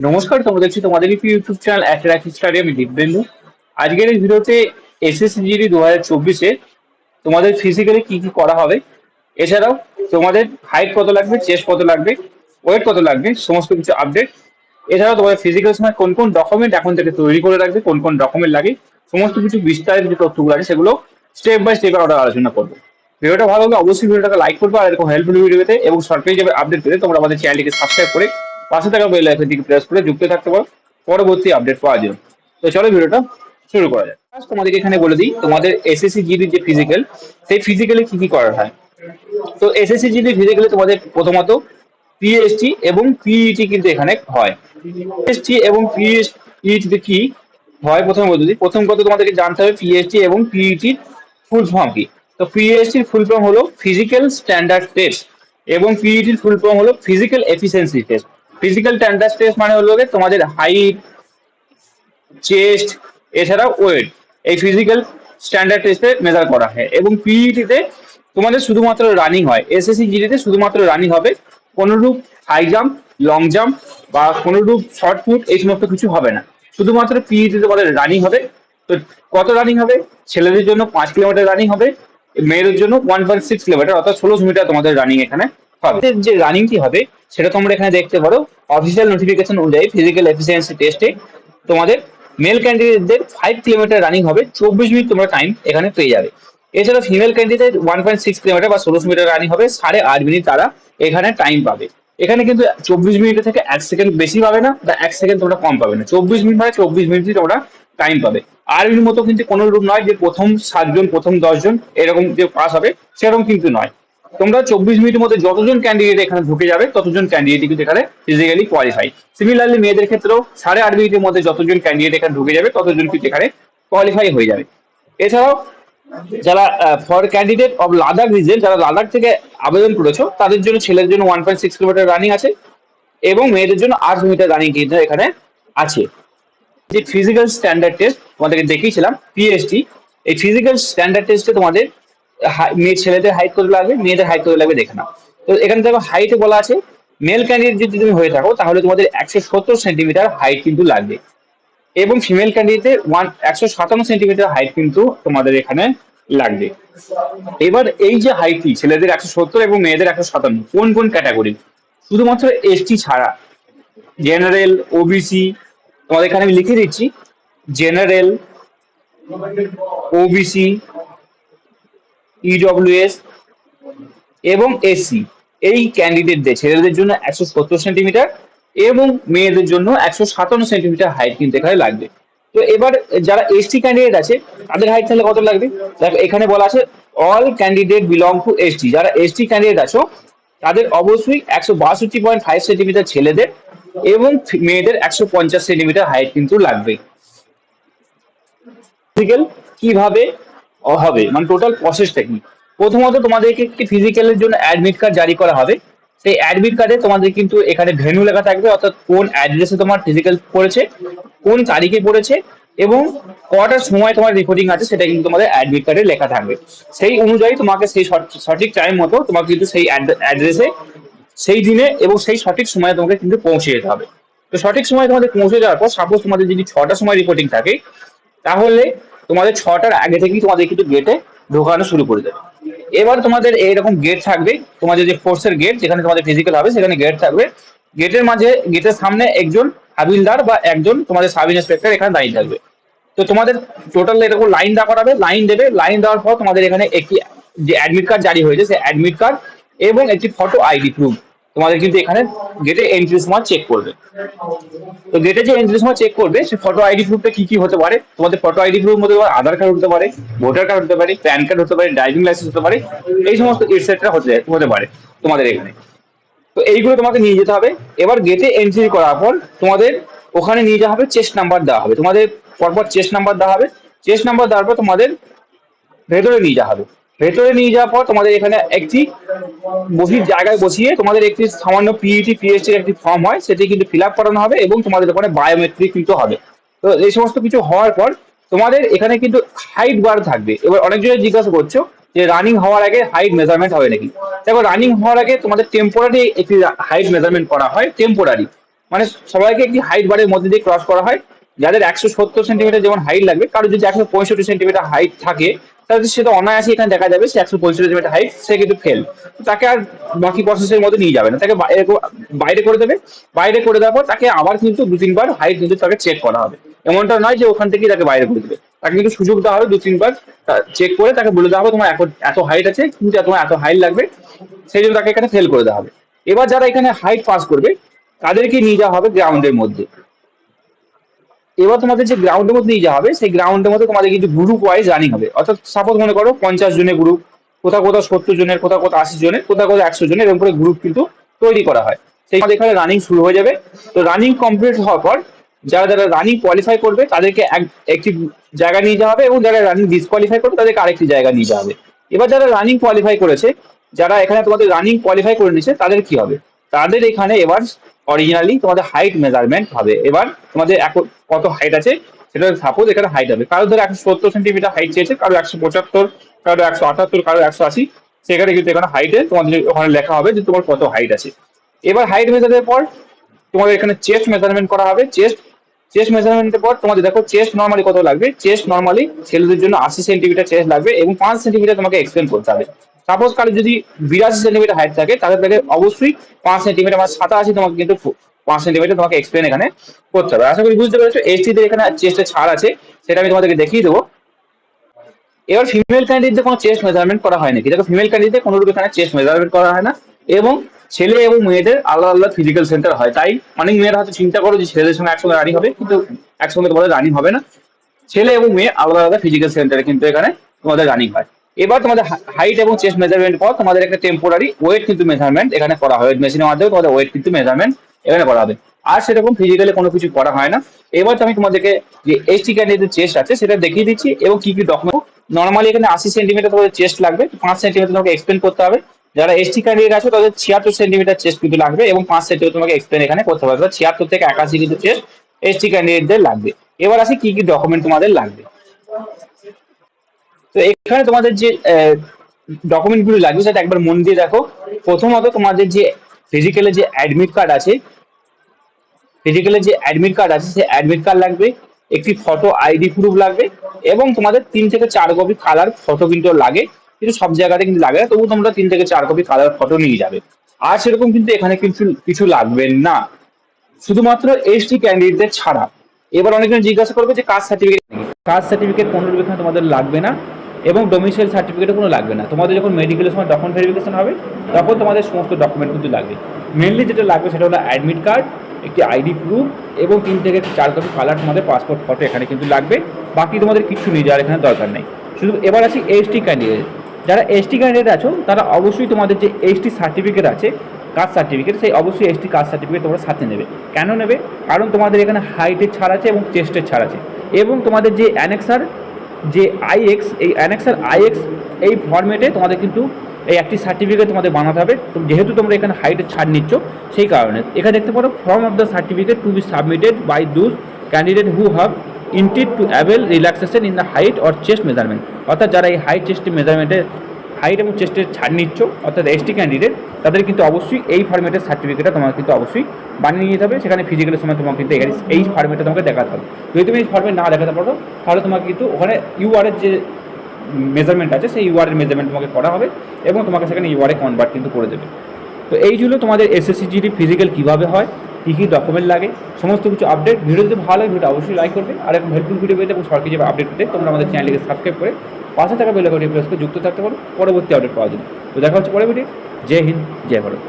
নমস্কার তোমরা দেখছি তোমাদের ইউটিউব চ্যানেল অ্যাট্রাক্টিভ স্টাডি আমি দীপবেন্দু। আজকের এই ভিডিওতে এসএসসি জিডি দু হাজার চব্বিশে তোমাদের ফিজিক্যালি কি কি করা হবে? এছাড়াও তোমাদের হাইট কত লাগবে চেস্ট কত লাগবে ওয়েট কত লাগবে, সমস্ত কিছু আপডেট এছাড়াও তোমাদের ফিজিক্যাল সময় কোন কোন ডকুমেন্ট এখন থেকে তৈরি করে রাখবে, কোন কোন ডকুমেন্ট লাগে, সমস্ত কিছু বিস্তারিত যে তথ্যগুলো আছে সেগুলো স্টেপ বাই স্টেপ আমরা আলোচনা করব। ভিডিওটা ভালো হলে অবশ্যই ভিডিওটাকে লাইক করবে আর এরকম হেল্পফুল ভিডিও পেতে এবং সরকারি যাবে আপডেট পেতে তোমরা আমাদের চ্যানেলটিকে সাবস্ক্রাইব করে পাশে থাকা বেল আইকনটিকে প্রেস করে যুক্ত থাকতে পারো। পরবর্তী আপডেট পাওয়ার জন্য। তো চলো ভিডিওটা শুরু করা যাক। তোমাদেরকে এখানে বলে দিই, তোমাদের এসএসসি জিডি যে ফিজিক্যাল সেই ফিজিক্যালি কি কি করা হয়? তো এসএসসি জিডি ফিজিক্যালি তোমাদের প্রথমত পিএসটি এবং পিইটি কিন্তু এখানে হয়। পিএসটি এবং পিএসটি কি হয়? প্রথমে দিই। প্রথম কথা তোমাদেরকে জানতে হবে পিএসটি এবং পিইটির ফুল ফর্ম কি? তো পিএসটির ফুল ফর্ম হলো ফিজিক্যাল স্ট্যান্ডার্ড টেস্ট এবং পিইটির ফুল ফর্ম হলো physical efficiency test physical standard test মানে হলো তোমাদের হাইট চেস্ট এছাড়াও ওয়েট এই ফিজিক্যাল স্ট্যান্ডার্ড টেস্টে মেজার করা হয়। এবং পিইটিতে তোমাদের শুধুমাত্র রানিং হয়। এসএসসি জিডিতে শুধুমাত্র রানিং হবে। কোনোরূপ হাই জাম্প লং জাম্প বা কোনোরূপ শর্ট ফুট এই সমস্ত কিছু হবে না। শুধুমাত্র পিইটি তোমাদের রানিং হবে। তো কত রানিং হবে? ছেলেদের জন্য পাঁচ কিলোমিটার রানিং হবে। মেয়েদের জন্য ওয়ান পয়েন্ট সিক্স কিলোমিটার অর্থাৎ ষোলোশো মিটার তোমাদের রানিং এখানে হবে। যে রানিংটি হবে সেটা তোমরা এখানে দেখতে পারো। অফিসিয়াল নোটিফিকেশন অনুযায়ী ফিজিক্যাল এফিসিয়েন্সি টেস্টে তোমাদের মেল ক্যান্ডিডেটদের ফাইভ কিলোমিটার রানিং হবে। চব্বিশ মিনিট তোমরা টাইম এখানে পেয়ে যাবে। এছাড়া female candidate one point six kilometre বা ষোলোশো মিটার রানিং হবে। সাড়ে আট মিনিট তারা এখানে টাইম পাবে। এখানে কিন্তু চব্বিশ মিনিট থেকে এক সেকেন্ড বেশি পাবে না, বা এক সেকেন্ড তোমরা কম পাবে না। চব্বিশ মিনিট মানে চব্বিশ মিনিটই তোমরা টাইম পাবে। আর্মির মতো কিন্তু কোনো রূপ নয় যে প্রথম সাতজন, প্রথম দশজন এরকম যে পাস হবে, সেরকম কিন্তু নয়। তোমরা চব্বিশ মিনিটের মধ্যে যতজন ক্যান্ডিডেট এখানে ঢুকে যাবে, ততজন ক্যান্ডিডেট কিন্তু এখানে ফিজিক্যালি কোয়ালিফাই সিমিলারলি মেয়েদের ক্ষেত্রেও সাড়ে আট মিনিটের মধ্যে যতজন ক্যান্ডিডেট এখানে ঢুকে যাবে, ততজন কিন্তু এখানে কোয়ালিফাই হয়ে যাবে। এছাড়াও, যারা for candidate of Ladakh region যারা লাদাখ থেকে আবেদন করেছ, তাদের জন্য ছেলের জন্য one point six kilometre running আছে এবং মেয়েদের জন্য আট মিটার রানিং কিন্তু এখানে আছে। যে ফিজিক্যাল স্ট্যান্ডার্ড টেস্ট তোমাদেরকে দেখিয়েছিলাম পিএসটি এই ফিজিক্যাল স্ট্যান্ডার্ড টেস্টে তোমাদের মেয়ে ছেলেদের হাইট কত লাগবে? মেয়েদের হাইট কত লাগবে দেখে নাও। তো এখানে দেখো হাইটে বলা আছে মেল ক্যান্ডিডেট যদি তুমি হয়ে থাকো, তাহলে তোমাদের একশো সত্তর সেন্টিমিটার হাইট কিন্তু লাগবে। এবং ফিমেল ক্যান্ডিডেটের ওয়ান একশো সাতান্ন সেন্টিমিটার হাইট কিন্তু তোমাদের এখানে লাগবে। এবার এই যে হাইটটি ছেলেদের একশো সত্তর এবং মেয়েদের একশো সাতান্ন, কোন কোন ক্যাটাগরি শুধুমাত্র এসটি ছাড়া জেনারেল ওবিসি তোমাদের এখানে আমি লিখে দিচ্ছি জেনারেল ওবিসি ইডব্লিউএস E এবং এসসি এই ক্যান্ডিডেটদের ছেলেদের জন্য একশো সত্তর সেন্টিমিটার এবং মেয়েদের জন্য একশো সাতান্ন সেন্টিমিটার হাইট কিন্তু এখানে লাগবে। তো এবার যারা এসটি ক্যান্ডিডেট আছে, তাদের হাইট তাহলে কত লাগবে? দেখো, এখানে বলা আছে all candidate belong to ST যারা এসটি ক্যান্ডিডেট আছো, তাদের অবশ্যই একশো বাষট্টি পয়েন্ট ফাইভ সেন্টিমিটার ছেলেদের এবং মেয়েদের একশো পঞ্চাশ সেন্টিমিটার হাইট কিন্তু লাগবে। কীভাবে হবে মানে টোটাল প্রসেসটা কি প্রথমত তোমাদেরকে একটি ফিজিক্যালের জন্য অ্যাডমিট কার্ড জারি করা হবে। সেই অ্যাডমিট কার্ডে তোমাদের কিন্তু এখানে ভেন্যু লেখা থাকবে, অর্থাৎ কোন অ্যাড্রেসে তোমার ফিজিক্যাল পড়েছে, কোন তারিখে পড়েছে, এবং কটার সময় তোমার রেকর্ডিং আছে, সেটা কিন্তু তোমাদের অ্যাডমিট কার্ডে লেখা থাকবে। সেই অনুযায়ী তোমাকে সেই সঠ- সঠিক টাইম মতো তোমাকে কিন্তু সেই অ্যাড্রেসে সেই দিনে এবং সেই সঠিক সময়ে তোমাকে কিন্তু পৌঁছে যেতে হবে। তো সঠিক সময় তোমাদের পৌঁছে যাওয়ার পর সাপোজ তোমাদের যদি ছটার সময় রিপোর্টিং থাকে, তাহলে তোমাদের ছটার আগে থেকেই তোমাদের কিন্তু গেটে ঢোকানো শুরু করে দেবে। এবার তোমাদের এইরকম গেট থাকবে, তোমাদের যে ফোর্সের গেট যেখানে তোমাদের ফিজিক্যাল হবে, সেখানে গেট থাকবে। গেটের মাঝে গেটের সামনে একজন হাবিলদার বা একজন তোমাদের সাব ইন্সপেক্টর এখানে দাঁড়িয়ে থাকবে। তো তোমাদের টোটাল এরকম লাইন দেওয়া করাবে লাইন দেবে লাইন দেওয়ার পর তোমাদের এখানে একটি যে অ্যাডমিট কার্ড জারি হয়েছে, সেই অ্যাডমিট কার্ড এবং একটি ফটো আইডি প্রুফ তোমাদের কিন্তু এখানে গেটে এন্ট্রি সময় চেক করবে। তো গেটে যে এন্ট্রি সময় চেক করবে, সে ফটো আইডি প্রুফটা কি কি হতে পারে? তোমাদের ফটো আইডি প্রুফ মধ্যে তোমার আধার কার্ড হতে পারে ভোটার কার্ড হতে পারে প্যান কার্ড হতে পারে ড্রাইভিং লাইসেন্স হতে পারে, এই সমস্ত এটসেট্রা হতে হতে পারে তোমাদের এখানে। তো এইগুলো তোমাকে নিয়ে যেতে হবে। এবার গেটে এন্ট্রি করার পর তোমাদের ওখানে নিয়ে যাওয়া হবে চেস্ট নাম্বার দেওয়া হবে। তোমাদের পরপর চেস্ট নাম্বার দেওয়া হবে। চেস্ট নাম্বার দেওয়ার পর তোমাদের ভেতরে নিয়ে যাওয়া হবে। ভেতরে নিয়ে যাওয়ার পর তোমাদের এখানে একটি বহির জায়গায় বসিয়ে তোমাদের একটি সামান্য E পিইটি পিএইচডির একটি ফর্ম হয়, সেটি কিন্তু ফিল আপ করানো হবে এবং তোমাদের ওখানে বায়োমেট্রিক কিন্তু হবে। তো এই সমস্ত কিছু হওয়ার পর তোমাদের এখানে কিন্তু হাইট বার থাকবে। এবার অনেকজনে জিজ্ঞাসা করছ যে রানিং হওয়ার আগে হাইট মেজারমেন্ট হবে নাকি? দেখো রানিং হওয়ার আগে তোমাদের টেম্পোরারি একটি হাইট মেজারমেন্ট করা হয় টেম্পোরারি মানে সবাইকে একটি হাইট বারের মধ্যে দিয়ে ক্রস করা হয়। যাদের একশো সত্তর সেন্টিমিটার যেমন হাইট লাগবে কারও যদি একশো পঁয়ষট্টি সেন্টিমিটার হাইট থাকে তাহলে সেটা অনায়াসে এখানে দেখা যাবে, সে একশো পঁয়ষট্টি সেন্টিমিটার হাইট সে কিন্তু ফেল তাকে আর বাকি প্রসেসের মধ্যে নিয়ে যাবে না। তাকে বাইরে করে দেবে। বাইরে করে দেওয়ার পর তাকে আবার কিন্তু দু তিনবার হাইট কিন্তু তাকে চেক করা হবে। এমনটা নয় যে ওখান থেকেই তাকে বাইরে করে দেবে। তাকে কিন্তু সুযোগ দেওয়া হবে দু তিনবার চেক করে তাকে বলে দেওয়া হবে তোমার এত হাইট আছে, কিন্তু তোমার এত হাইট লাগবে। সেই জন্য তাকে এখানে ফেল করে দেওয়া হবে। এবার যারা এখানে হাইট পাস করবে, তাদেরকে নিয়ে যাওয়া হবে গ্রাউন্ডের মধ্যে। এবার তোমাদের যে গ্রাউন্ডের মধ্যে নিয়ে যাওয়া হবে, সেই গ্রাউন্ডের মধ্যে তোমাদের কিন্তু গ্রুপ ওয়াইজ রানিং হবে। অর্থাৎ সাপোজ মনে করো পঞ্চাশ জনের গ্রুপ কোথাও কোথাও সত্তর জনের, কোথাও কোথাও আশি জনের, কোথাও কোথাও একশো জনের, এরকম করে গ্রুপ কিন্তু তৈরি করা হয়। সেই আমাদের এখানে রানিং শুরু হয়ে যাবে। তো রানিং কমপ্লিট হওয়ার পর যারা যারা রানিং কোয়ালিফাই করবে, তাদেরকে এক- একটি জায়গা নিয়ে যাওয়া হবে এবং যারা রানিং ডিসকোয়ালিফাই করবে, তাদেরকে আরেকটি জায়গা নিয়ে যাওয়া হবে। এবার যারা রানিং কোয়ালিফাই করেছে, যারা এখানে তোমাদের রানিং কোয়ালিফাই করে নিচ্ছে তাদের কি হবে? তাদের এখানে এবার অরিজিনালি তোমাদের হাইট মেজারমেন্ট হবে। এবার তোমাদের কত হাইট আছে সেটা সাপোজ এখানে হাইট হবে। কারও ধরো একশো সত্তর সেন্টিমিটার হাইট চেয়েছে, কারও একশো পঁচাত্তর, কারও একশো আটাত্তর, কারও একশো আশি। সেখানে কিন্তু এখানে হাইটে তোমাদের ওখানে লেখা হবে যে তোমার কত হাইট আছে। এবার হাইট মেজারের পর তোমাদের এখানে চেস্ট মেজারমেন্ট করা হবে। চেস্ট চেস্ট মেজারমেন্টের পর তোমাদের দেখো চেস্ট নর্মালি কত লাগবে? চেস্ট নর্মালি ছেলেদের জন্য আশি সেন্টিমিটার চেস্ট লাগবে এবং পাঁচ সেন্টিমিটার তোমাকে এক্সপ্লেন করতে হবে। সাপোজ কারও যদি বিরাশি সেন্টিমিটার হাইট থাকে, তাহলে তাকে অবশ্যই পাঁচ সেন্টিমিটার মানে সাতাশি তোমাকে কিন্তু পাঁচ সেন্টিমিটার তোমাকে এক্সপ্লেন এখানে করতে হবে। আশা করি বুঝতে পেরেছ এসটি তে এখানে চেস্টে ছাড় আছে, সেটা আমি তোমাদেরকে দেখিয়ে দেবো। এবার ফিমেল ক্যান্ডিডেটদের কোনো চেস্ট মেজারমেন্ট করা হয় নাকি দেখো ফিমেল ক্যান্ডিডেট কোনো রূপ এখানে চেস্ট মেজারমেন্ট করা হয় না এবং ছেলে এবং মেয়েদের আলাদা আলাদা ফিজিক্যাল সেন্টার হয়। তাই অনেক মেয়েরা হয়তো চিন্তা করো যে ছেলেদের সঙ্গে একসঙ্গে রানি হবে, কিন্তু একসঙ্গে তোমাদের রানিং হবে না। ছেলে এবং মেয়ে আলাদা আলাদা ফিজিক্যাল সেন্টারে কিন্তু এখানে তোমাদের রানিং হয়। এবার তোমাদের হাইট এবং চেস্ট মেজারমেন্ট পর তোমাদের একটা টেম্পোরারি ওয়েট কিন্তু মেজারমেন্ট এখানে করা হয়। মেশিনের মাধ্যমে তোমাদের ওয়েট কিন্তু মেজারমেন্ট এখানে করা হবে। আর সেরকম ফিজিক্যালি কোনো কিছু করা হয় না। এবার তো আমি তোমাদেরকে যে এইচটি ক্যান্ডিডেটের চেস্ট আছে সেটা দেখিয়ে দিচ্ছি এবং কি কি ডকুমেন্ট নর্মালি এখানে আশি সেন্টিমিটার তোমাদের চেস্ট লাগবে, পাঁচ সেন্টিমিটার তোমাকে এক্সপ্লেন করতে হবে। যারা এসটি ক্যান্ডিডেট আছে, তাদের ছিয়াত্তর সেন্টিমিটার চেস্ট কিন্তু লাগবে এবং পাঁচ সেন্টিমিটার তোমাকে এক্সপ্লেন এখানে করতে হবে। ছিয়াত্তর থেকে একাশি কিন্তু চেস্ট এসটি ক্যান্ডিডেটদের লাগবে। এবার আসি কি কি ডকুমেন্ট তোমাদের লাগবে। তো এখানে তোমাদের যে ডকুমেন্টগুলো লাগবে সেটা একবার মন দিয়ে দেখো। প্রথমত তোমাদের যে ফিজিক্যালের যে অ্যাডমিট কার্ড আছে ফিজিক্যালের যে অ্যাডমিট কার্ড আছে, সেই অ্যাডমিট কার্ড লাগবে, একটি ফটো আইডি প্রুফ লাগবে, এবং তোমাদের তিন থেকে চার কপি কালার ফটো কিন্তু লাগে, কিন্তু সব জায়গাতে কিন্তু লাগে তবু তোমরা তিন থেকে চার কপি কালার ফটো নিয়ে যাবে। আর সেরকম কিন্তু এখানে কিছু কিছু লাগবে না। শুধুমাত্র এসটি ক্যান্ডিডেটদের ছাড়া। এবার অনেকজন জিজ্ঞাসা করবে যে কাস্ট সার্টিফিকেট কাস্ট সার্টিফিকেট এখানে তোমাদের লাগবে না। এবং ডোমিসাইল সার্টিফিকেটও কোনো লাগবে না। তোমাদের যখন মেডিকেলের সময় ডকুমেন্ট ভেরিফিকেশন হবে, তখন তোমাদের সমস্ত ডকুমেন্ট কিন্তু লাগবে। মেনলি যেটা লাগবে সেটা হলো অ্যাডমিট কার্ড একটি আইডি প্রুফ এবং তিন থেকে চার কপি কালার তোমাদের পাসপোর্ট ফটো এখানে কিন্তু লাগবে। বাকি তোমাদের কিছু নিয়ে যাওয়ার এখানে দরকার নেই। শুধু এবার আছি এসটি ক্যান্ডিডেট যারা এসটি ক্যান্ডিডেট আছো, তারা অবশ্যই তোমাদের যে এসটি সার্টিফিকেট আছে কাস্ট সার্টিফিকেট সেই অবশ্যই এসটি কাস্ট সার্টিফিকেট তোমরা সাথে নেবে। কেন নেবে? কারণ তোমাদের এখানে হাইটের ছাড় আছে এবং চেস্টের ছাড় আছে। এবং তোমাদের যে অ্যানেক্সার যে আইএক্স এই অ্যানেক্সার আইএক্স এই ফর্মেটে তোমাদের কিন্তু এই একটি সার্টিফিকেট তোমাদের বানাতে হবে। যেহেতু তোমরা এখানে হাইটের ছাড় নিচ্ছ, সেই কারণে। এখানে দেখতে পারো form of the certificate to be submitted by those candidate who have intend to avail relaxation in the height or chest measurement অর্থাৎ যারা এই হাইট চেস্ট মেজারমেন্টের হাইট এবং চেস্টের ছাড় নিচ্ছ, অর্থাৎ এসটি ক্যান্ডিডেট তাদের কিন্তু অবশ্যই এই ফর্মেটের সার্টিফিকেটটা তোমাকে কিন্তু অবশ্যই বানিয়ে নিতে হবে। সেখানে ফিজিক্যালের সময় তোমাকে কিন্তু এই ফর্মেটটা তোমাকে দেখাতে হবে। যদি তুমি এই ফর্মেট না দেখাতে পারো, তাহলে তোমাকে কিন্তু ওখানে ইউআরের যে মেজারমেন্ট আছে, সেই ইউআরের মেজারমেন্ট তোমাকে করা হবে এবং তোমাকে সেখানে ইউআরে কনভার্ট কিন্তু করে দেবে। তো এই ছিল তোমাদের এসএসসি জিডি ফিজিক্যাল কীভাবে হয় কী কী ডকুমেন্ট লাগে, সমস্ত কিছু আপডেট ভিডিও যদি ভালো হয় ভিডিও অবশ্যই লাইক করবে। আর এখন হেল্পফুল ভিডিও পেতে এবং সরকারি যাবে আপডেট পেতে, তোমরা আমাদের চ্যানেলকে সাবস্ক্রাইব করে পাশে থাকা বেলাকটি প্রেস করে যুক্ত থাকতে পারো। পরবর্তী আপডেট পাওয়ার জন্য। তো দেখা হচ্ছে পরে ভিডিও জয় হিন্দ, জয় ভারত।